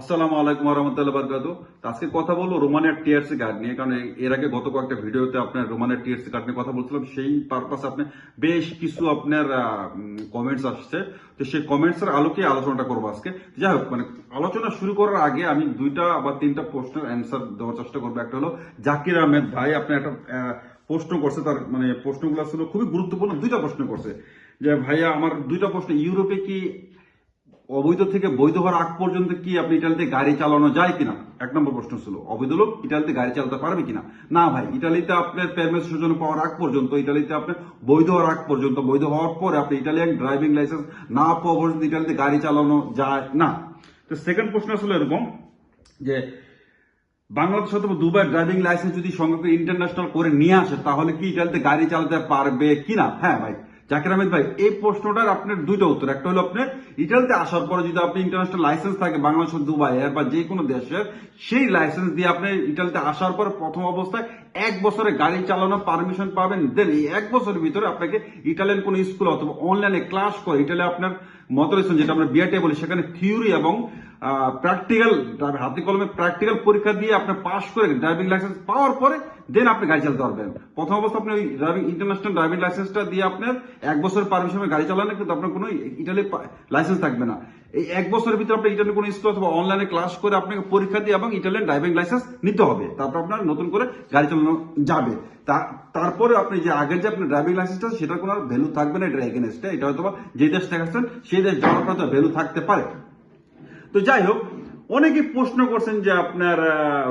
আসসালামু আলাইকুম রহমতুল্লাহ বরকাত আজকে কথা বলব রোমানের টিআরসি কার্ড নিয়ে, কারণ এর আগে গত কয়েকটা ভিডিওতে আপনার রোমানের টিআরসি কার্ড নিয়ে কথা বলছিলাম। সেই পারপাসে আপনি বেশ কিছু আপনার কমেন্টস আসছে। তো সেই কমেন্টস এর আলোকে আলোচনাটা করব আজকে। যাই হোক মানে আলোচনা শুরু করার আগে আমি দুইটা বা তিনটা প্রশ্নের অ্যান্সার দেওয়ার চেষ্টা করব। একটা হলো, জাকির আহমেদ ভাই আপনি একটা প্রশ্ন করছে, তার মানে প্রশ্নগুলো ছিল খুবই গুরুত্বপূর্ণ, দুইটা প্রশ্ন করছে। যে ভাইয়া, আমার দুইটা প্রশ্ন, ইউরোপে কি অবৈধ থেকে বৈধ হওয়ার আগ পর্যন্ত কি আপনি ইটালিতে গাড়ি চালানো যায় কিনা? এক নম্বর প্রশ্ন ছিল, অবৈধ লোক ইটালিতে গাড়ি চালাতে পারবে কিনা? না ভাই, ইটালিতে আপনার পেরমেস জন্য পাওয়ার আগ পর্যন্ত, ইটালিতে আপনি বৈধ হওয়ার আগ পর্যন্ত, বৈধ হওয়ার পরে আপনি ইটালিয়ান ড্রাইভিং লাইসেন্স না পাওয়া পর্যন্ত ইটালিতে গাড়ি চালানো যায় না। তো সেকেন্ড প্রশ্ন ছিল এরকম যে, বাংলাদেশ অথবা দুবাই ড্রাইভিং লাইসেন্স যদি সঙ্গে ইন্টারন্যাশনাল করে নিয়ে আসে, তাহলে কি ইটালিতে গাড়ি চালাতে পারবে কিনা? হ্যাঁ ভাই জাকির আহমেদ ভাই, এই প্রশ্নটার আপনার দুইটা উত্তর। একটা হলো আপনার ইটালিতে আসার পরে যদি আপনি ইন্টারন্যাশনাল লাইসেন্স থাকে বাংলাদেশ দুবাই এর বা যে কোনো দেশের, সেই লাইসেন্স দিয়ে আপনি ইটালিতে আসার পর প্রথম অবস্থায় এক বছরে গাড়ি চালানোর পারমিশন পাবেন। দেন এই এক বছরের ভিতরে আপনাকে ইটালিয়ান কোন স্কুল অথবা অনলাইনে ক্লাস করে ইটালি আপনার মতরেশন যেটা আমরা বিআরটি বলি, সেখানে থিওরি এবং প্র্যাকটিক্যাল হাতে কলমে প্র্যাকটিক্যাল পরীক্ষা দিয়ে আপনি পাস করে ড্রাইভিং লাইসেন্স পাওয়ার পরে দেন আপনি গাড়ি চালাতে পারবেন। প্রথম অবস্থা আপনি ওই ড্রাইভিং ইন্টারন্যাশনাল ড্রাইভিং লাইসেন্সটা দিয়ে আপনার এক বছর পারমিশনে গাড়ি চালানো কিন্তু আপনার কোনো ইটালি লাইসেন্স থাকবে না। এই এক বছরের ভিতরে আপনি ইটালি কোনো স্কুল অথবা অনলাইনে ক্লাস করে আপনাকে পরীক্ষা দিয়ে এবং ইটালিয়ান ড্রাইভিং লাইসেন্স নিতে হবে। তারপর আপনার নতুন করে গাড়ি চালানো যাবে। তারপরে আপনি যে আগের যে আপনার ড্রাইভিং লাইসেন্সটা সেটার কোনো ভ্যালু থাকবে না, এটা এগেনস্টে এটা হয়তো যে দেশ দেখাচ্ছেন সেই দেশ যাওয়ার পর ভ্যালু থাকতে পারে। তো যাই হোক অনেকে প্রশ্ন করছেন যে আপনার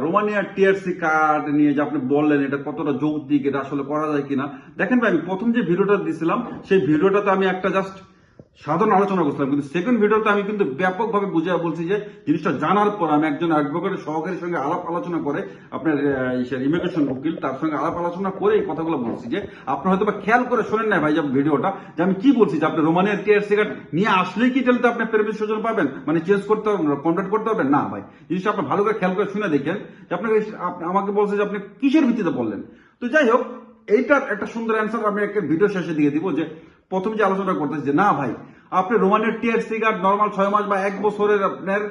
রোমানিয়ার টিআরসি কার্ড নিয়ে যে আপনি বললেন, এটা কতটা যৌক্তিক, এটা আসলে করা যায় কিনা? দেখেন ভাই, আমি প্রথম যে ভিডিওটা দিছিলাম, সেই ভিডিওটাতে আমি একটা জাস্ট সাধারণ আলোচনা করছিলাম, কিন্তু সেকেন্ড ভিডিওতে আমি কিন্তু ব্যাপকভাবে বুঝিয়ে বলছি যে জিনিসটা জানার পর আমি একজন অ্যাডভোকেটের সহকারীর সঙ্গে আলাপ আলোচনা করে আপনার ইমিগ্রেশন উকিল, তার সঙ্গে আলাপ আলোচনা করে এই কথাগুলো বলছি যে আপনার হয়তো বা খেয়াল করে শোনেন না ভাই যে ভিডিওটা যে আমি কি বলছি যে আপনি রোমানিয়ার টিআরসি কার্ড নিয়ে আসলেই কি ইটালিতে আপনি পেরমিট সুযোগ পাবেন? মানে চেঞ্জ করতে পারবেন কন্ট্যাক্ট করতে পারবেন না ভাই, জিনিসটা আপনি ভালো করে খেয়াল করে শুনে দেখেন যে আপনাকে আমাকে বলছে যে আপনি কিসের ভিত্তিতে বললেন? তো যাই হোক, এইটার একটা সুন্দর অ্যান্সার আমি একটা ভিডিও শেষে দিয়ে দিব যে প্রথম যে আলোচনা করতেছি যে, না ভাই, আপনি রোমানের টিআরসি কার্ড নর্মাল ছয় মাস বা এক বছরের আপনার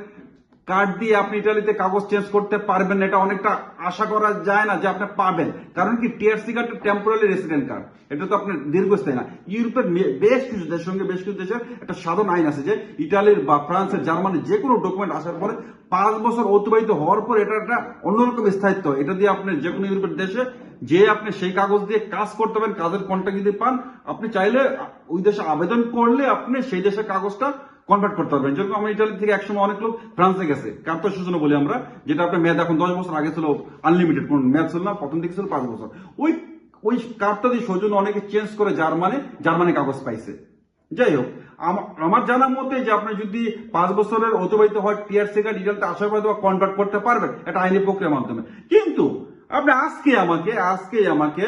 কার্ড দিয়ে আপনি ইটালিতে কাগজ চেঞ্জ করতে পারবেন এটা অনেকটা আশা করা যায় না যে আপনি পাবেন। কারণ কি TRC card temporary resident card এটা তো আপনার দীর্ঘস্থায়ী না। ইউরোপের বেশ কিছু দেশের সঙ্গে বেশ কিছু দেশের একটা সাধারণ আইন আছে যে ইটালির বা ফ্রান্সের, জার্মানির যে কোনো ডকুমেন্ট আসার পরে পাঁচ বছর অতিবাহিত হওয়ার পর এটা একটা অন্যরকম স্থায়িত্ব। এটা দিয়ে আপনি যে কোনো ইউরোপের দেশে যে আপনি সেই কাগজ দিয়ে কাজ করতে পারেন, কাজের কন্ট্যাক্ট যদি পান, আপনি চাইলে ওই দেশে আবেদন করলে আপনি সেই দেশের কাগজটা কনভার্ট করতে পারবেন। যেরকম আমরা ইটালি থেকে একসময় অনেক লোক ফ্রান্সে গেছে। কার্তার সূচনা বলি আমরা, যেটা আপনার মেয়াদ এখন দশ বছর আগে ছিল আনলিমিটেড কোন মেয়াদ ছিল না, প্রথম দিকে ছিল পাঁচ বছর। ওই ওই কার্ডটা দিয়ে সৌজন্য অনেকে চেঞ্জ করে জার্মানি জার্মানি কাগজ পাইছে। যাই হোক, আমা- আমার জানা মতে যে আপনি যদি পাঁচ বছরের অতিবাহিত হয় টিআরসি কার্ড ইটালিতে আসার পরে কনভার্ট করতে পারবেন, এটা আইনি প্রক্রিয়ার মাধ্যমে। কিন্তু আপনি আজকে আমাকে আজকে আমাকে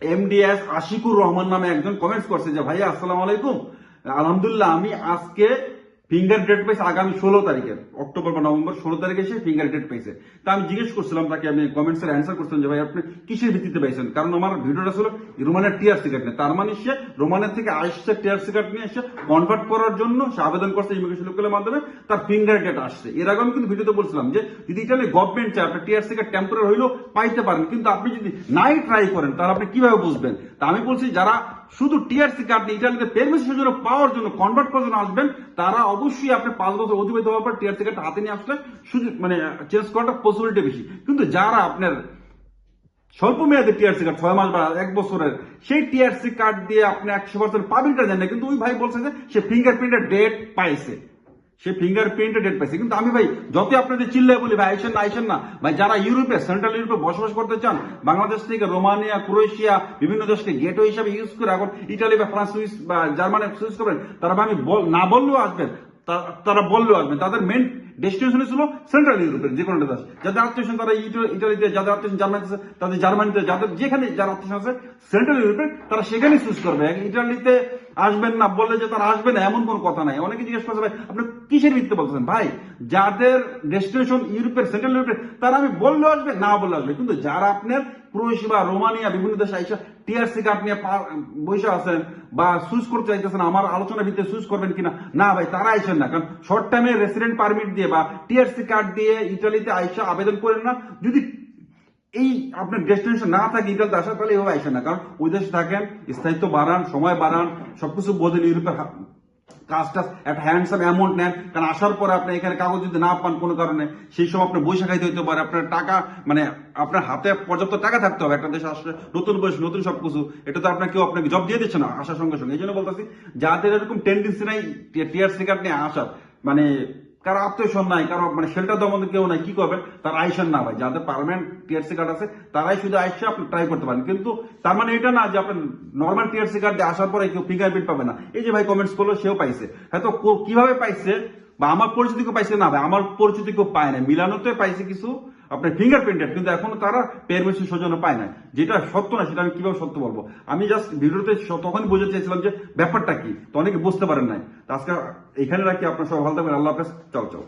এমডিএস আশিকুর রহমান নামে একজন কমেন্টস করছে যে, ভাইয়া, আসসালাম আলাইকুম। আলহামদুলিল্লাহ, আমি আজকে ফিঙ্গার ডেট পেয়েছি আগামী ষোলো তারিখে, অক্টোবর বা নভেম্বর ষোলো তারিখে এসে ফিঙ্গার ডেট পেয়েছে তা আমি জিজ্ঞেস করছিলাম, তাকে আমি কমেন্টস এর অ্যান্সার করছিলাম যে, ভাই, আপনি কিসের ভিত্তিতে পেয়েছেন কারণ আমার ভিডিওটা ছিল রোমানের টিআরসি কার্ড নিয়ে। তার মানে সে রোমানের থেকে আসছে টিআরসি কার্ড নিয়ে এসে কনভার্ট করার জন্য সে আবেদন করছে ইমিগ্রেশন লোকের মাধ্যমে, তার ফিঙ্গার ডেট আসছে। এর আগে আমি কিন্তু ভিডিওতে বলছিলাম যে, যদি ইটালি গভর্নমেন্ট চায় আপনার টিআরসি কার্ড টেম্পোরারি হইলেও পাইতে পারেন, কিন্তু আপনি যদি নাই ট্রাই করেন, তাহলে আপনি কীভাবে বুঝবেন? তা আমি বলছি, যারা শুধু টিআরসি কার্ড নিয়ে ইটালিতে পেরমিশন জন্য পাওয়ার জন্য কনভার্ট করার জন্য আসবেন, তারা অবশ্যই আপনি পাঁচ বছর অতিবাহিত হওয়ার পর টিআরসি কার্ড হাতে নিয়ে আসলে সুযোগ মানে চেঞ্জ করাটা পসিবিলিটি বেশি। কিন্তু যারা আপনার স্বল্প মেয়াদে টিআরসি কার্ড ছয় মাস বা এক বছরের, সেই টিআরসি কার্ড দিয়ে আপনি একশো পার্সেন্ট পাবেন জানেন না। কিন্তু ওই ভাই বলছে যে সে ফিঙ্গারপ্রিন্টের ডেট পাইছে। সে ফিঙ্গারপ্রিন্টের ডেট পাইছে কিন্তু আমি ভাই যত আপনাদের চিল্লায় বলি, ভাই, আইসেন না আইসেন না। ভাই, যারা ইউরোপে সেন্ট্রাল ইউরোপে বসবাস করতে চান, বাংলাদেশ থেকে রোমানিয়া, ক্রোয়েশিয়া, বিভিন্ন দেশকে গেটো হিসাবে ইউজ করে এখন ইটালি বা ফ্রান্স, সুইস বা জার্মানি সুইস করবেন, তারা আমি না বললেও আসবেন তারা বললেও আসবেন। তাদের মেন ডেস্টিনেশন ছিল সেন্ট্রাল ইউরোপের যে কোনো দেশ। যাদের আত্মীয় তারা ইটো- ইটালিতে, যাদের আত্মীয় জার্মানিতে তাদের জার্মানিতে, যাদের যেখানে যার আত্মীয় আছে সেন্ট্রাল ইউরোপে তারা সেখানে চুজ করবে। ইটালিতে আসবেন না বললে যে তারা আসবে না, এমন কোন কথা নাই। অনেকে জিজ্ঞেস করছে, ভাই, আপনি কিসের ভিত্তিতে বলছেন ভাই, যাদের ডেস্টিনেশন ইউরোপের সেন্ট্রাল ইউরোপের, তারা আমি বললেও আসবে, না বললে আসবে। কিন্তু যারা আপনার ক্রোয়েশিয়া বা রোমানিয়া, বিভিন্ন দেশে আইসা টিআরসি কার্ড নিয়ে পা- বসে আছেন বা সুইচ করতে চাইতেছেন, আমার আলোচনার ভিত্তিতে সুইচ করবেন কিনা? না ভাই, তারা আইসেন না। কারণ শর্ট টাইমে রেসিডেন্ট পারমিট দিয়ে বা টিআরসি কার্ড দিয়ে ইটালিতে আইসা আবেদন করেন না। যদি আপনার ডেস্টিনেশন না থাকে ইটালিতে আসা তাহলে এভাবে আসেন না। কারণ ওই দেশে থাকেন, স্থায়িত্ব বাড়ান, সময় বাড়ান, সবকিছু বোঝেন ইউরোপের কাজটা একটা হ্যান্ডসাম অ্যামাউন্ট নেন। কারণ আসার পরে আপনি এখানে কাগজ যদি না পান কোনো কারণে, সেই সময় আপনার বৈশা খাইতে হইতে পারে, আপনার টাকা মানে আপনার হাতে পর্যাপ্ত টাকা থাকতে হবে। একটা দেশে আসলে নতুন বয়স, নতুন সবকিছু, এটা তো আপনার কেউ আপনাকে জব দিয়ে দিচ্ছে না, আসার সঙ্গে সঙ্গে। এই জন্য বলতেছি, যাদের এরকম টেন্ডেন্সি নাই টিআরসি কার্ড নিয়ে আসার মানে কারও আত্মীয় নাই, কারও মানে শেল্টার মধ্যে কেউ নাই, কি করবেন? তার আইসেন না ভাই, যাদের পারমানেন্ট টিআরসি কার্ড আছে, তারাই শুধু আইসে আপনি ট্রাই করতে পারেন। কিন্তু তার মানে এটা না যে আপনি নর্মাল টিআরসি কার্ড দিয়ে আসার পরে কেউ ফিঙ্গারপ্রিন্ট পাবে না। এই যে ভাই কমেন্টস করল, সেও পাইছে। হয়তো কীভাবে পাইছে? বা আমার পরিচিতি কেউ পাইছে? না ভাই, আমার পরিচিতি কেউ পায় না মিলানোতে পাইছে কিছু আপনার ফিঙ্গারপ্রিন্টেড কিন্তু এখনও তারা পেরমিশন সৌজন্য পায় না যেটা সত্য না, সেটা আমি কীভাবে সত্য বলব? আমি জাস্ট ভিডিওতে তখনই বুঝতে চেয়েছিলাম যে ব্যাপারটা কি, তো অনেকে বুঝতে পারেন নাই। আজকে এখানে রাখি, আপনার সব ভালো থাকবেন, আল্লাহ হাফেজ। চল চাও